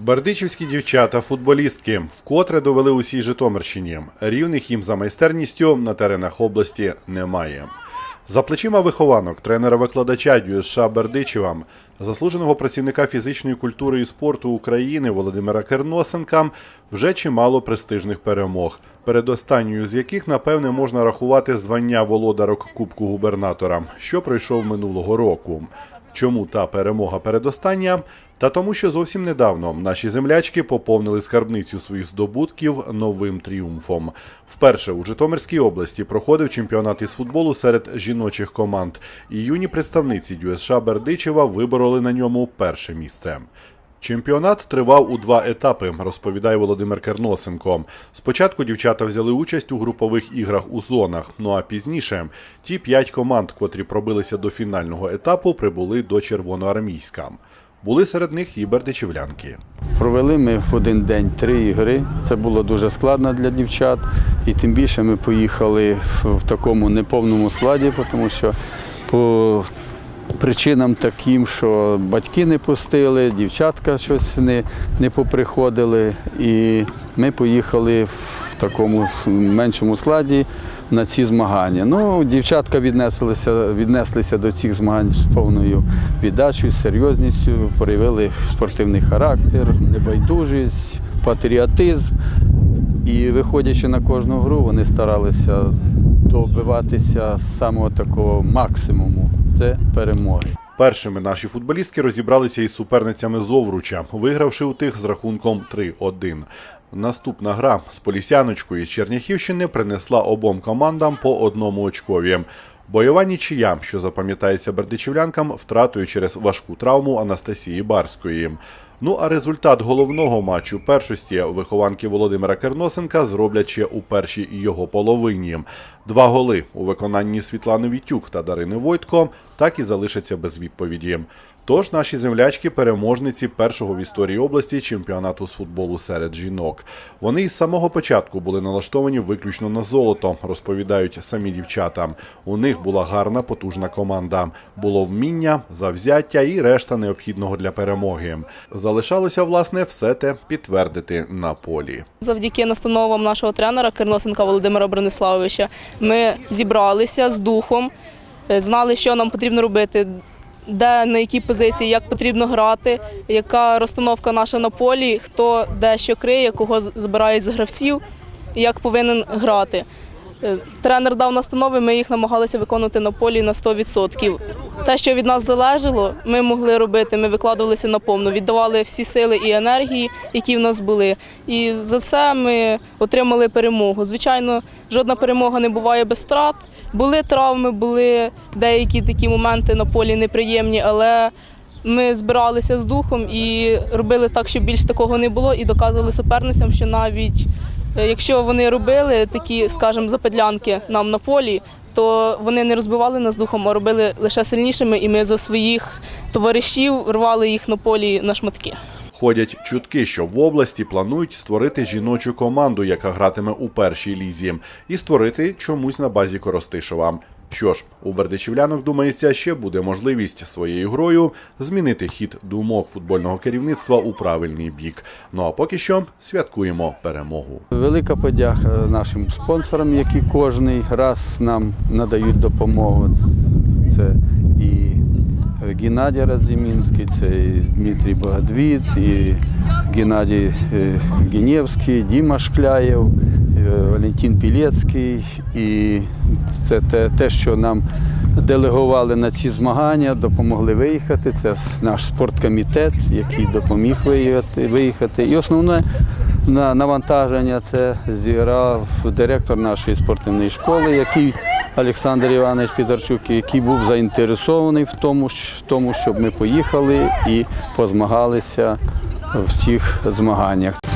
Бердичівські дівчата, футболістки, вкотре довели усій Житомирщині. Рівних їм за майстерністю на теренах області немає. За плечима вихованок тренера-викладача ДЮСШ Бердичева, заслуженого працівника фізичної культури і спорту України Володимира Керносенка вже чимало престижних перемог, передостанньою з яких, напевне, можна рахувати звання володарок Кубку губернатора, що пройшов минулого року. Чому та перемога передостання? Та тому, що зовсім недавно наші землячки поповнили скарбницю своїх здобутків новим тріумфом. Вперше у Житомирській області проходив чемпіонат із футболу серед жіночих команд, і юні представниці ДЮСШ Бердичева вибороли на ньому перше місце. Чемпіонат тривав у два етапи, розповідає Володимир Керносенко. Спочатку дівчата взяли участь у групових іграх у зонах. Ну а пізніше ті п'ять команд, котрі пробилися до фінального етапу, прибули до Червоноармійська. Були серед них і бердичівлянки. Провели ми в один день три ігри. Це було дуже складно для дівчат. І тим більше ми поїхали в, такому неповному складі, тому що по причинам таким, що батьки не пустили, дівчатка щось не, не поприходили. І ми поїхали в такому меншому складі на ці змагання. Ну, дівчатка віднеслися, віднеслися до цих змагань з повною віддачею, з серйозністю, проявили спортивний характер, небайдужість, патріотизм. І виходячи на кожну гру, вони старалися добиватися самого такого максимуму це перемоги. Першими наші футболістки розібралися із суперницями з Овруча, вигравши у тих з рахунком 3-1. Наступна гра з Полісяночкою з Черняхівщини принесла обом командам по одному очкові. Бойова нічия, що запам'ятається бердичівлянкам, втратою через важку травму Анастасії Барської. Ну а результат головного матчу першості вихованки Володимира Керносенка зроблять ще у першій його половині. Два голи у виконанні Світлани Вітюк та Дарини Войтко так і залишаться без відповіді. Тож наші землячки переможниці першого в історії області чемпіонату з футболу серед жінок. Вони із самого початку були налаштовані виключно на золото, розповідають самі дівчата. У них була гарна потужна команда. Було вміння, завзяття і решта необхідного для перемоги. Залишалося власне все те підтвердити на полі. Завдяки настановам нашого тренера Керносенка Володимира Брониславовича ми зібралися з духом, е, знали, що нам потрібно робити, де на якій позиції, як потрібно грати, яка розстановка наша на полі, хто де що криє, кого збирають з гравців, як повинен грати. Е, Тренер дав настанови, ми їх намагалися виконувати на полі на 100%. Те, що від нас залежало, ми могли робити. Ми викладувалися наповну, віддавали всі сили і енергії, які в нас були. І за це ми отримали перемогу. Звичайно, жодна перемога не буває без втрат. Були травми, були деякі такі моменти на полі неприємні, але ми збиралися з духом і робили так, щоб більш такого не було, і доказували суперницям, що навіть Якщо вони робили такі, скажімо, запедлянки нам на полі, то вони не розбивали нас духом, а робили лише сильнішими, і ми за своїх товаришів рвали їх на полі на шматки. Ходять чутки, що в області планують створити жіночу команду, яка гратиме у першій лізі, і створити чомусь на базі Коростишева. Що ж, у бердичівлянок, думається, ще буде можливість своєю грою змінити хід думок футбольного керівництва у правильний бік. Ну а поки що святкуємо перемогу. Велика подяка нашим спонсорам, які кожний раз нам надають допомогу. Це і Геннадій Разімінський, це і Дмитрій Богодвіт, і Геннадій е, Генєвський, Діма Шкляєв, Валентин Пілецький. І це те, те, що нам делегували на ці змагання, допомогли виїхати. Це наш спорткомітет, який допоміг виїхати. І основне навантаження це зіграв директор нашої спортивної школи, який Олександр Іванович Підарчук, який був заінтересований в тому, в тому, щоб ми поїхали і позмагалися в цих змаганнях.